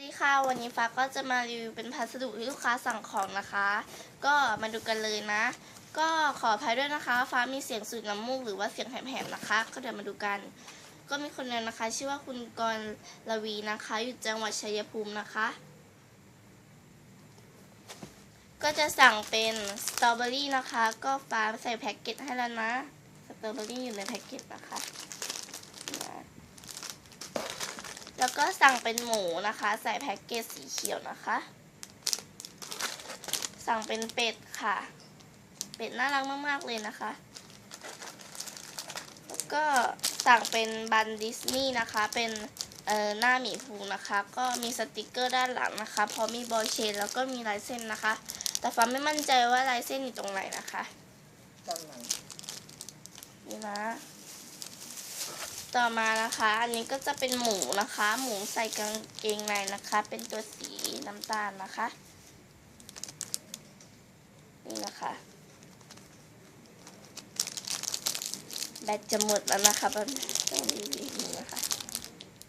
สวัสดีค่ะวันนี้ฟ้าก็จะมารีวิวเป็นพัสดุที่ลูกค้าสั่งของนะคะ ก็มาดูกันเลยนะ ก็ขออภัยด้วยนะคะ ฟ้ามีเสียงสูดน้ำมูกหรือว่าเสียงแหบๆนะคะ ก็เดี๋ยวมาดูกัน ก็มีคนหนึงนะคะ ชื่อว่าคุณกรลวีนะคะ อยู่จังหวัดชัยภูมินะคะ ก็จะสั่งเป็นสตรอเบอรี่นะคะ ก็ฟ้าใส่แพ็กเกจให้แล้วนะสตรอเบอรี่อยู่ในแพ็กเกจนะคะ แล้วก็สั่งเป็นหมูนะคะ ใส่แพ็กเกจสีเขียวนะคะ สั่งเป็นเป็ดค่ะ เป็ดน่ารักมากๆเลยนะคะ แล้วก็สั่งเป็นบันดิสนีย์นะคะ เป็นเอ่อหน้าหมีภูนะคะ ก็มีสติกเกอร์ด้านหลังนะคะพร้อมมีบอยเชนแล้วก็มีลายเส้นนะคะ แต่ฟ้าไม่มั่นใจว่าลายเส้นอยู่ตรงไหนนะคะด้านหลังนี่นะ ต่อมานะคะ อันนี้ก็จะเป็นหมูนะคะ หมูใส่กางเกงในนะคะ เป็นตัวสีน้ำตาลนะคะ นี่นะคะแบตจะหมดแล้วนะคะตอนตอนนี้นี่นะคะ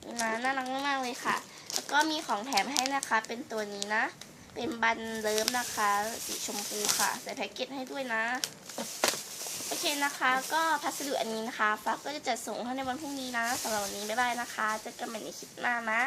นี่นะน่ารักมากเลยค่ะ แล้วก็มีของแถมให้นะคะ เป็นตัวนี้นะ เป็นบันเลิฟนะคะ สีชมพูค่ะ ใส่แพ็กเกจให้ด้วยนะ โอเคนะคะ ก็พัสดุอันนี้นะคะฟ้าก็จะจัดส่งให้ในวันพรุ่งนี้นะสำหรับวันนี้บ๊ายบายนะคะเจอกันใหม่ในคลิปหน้านะ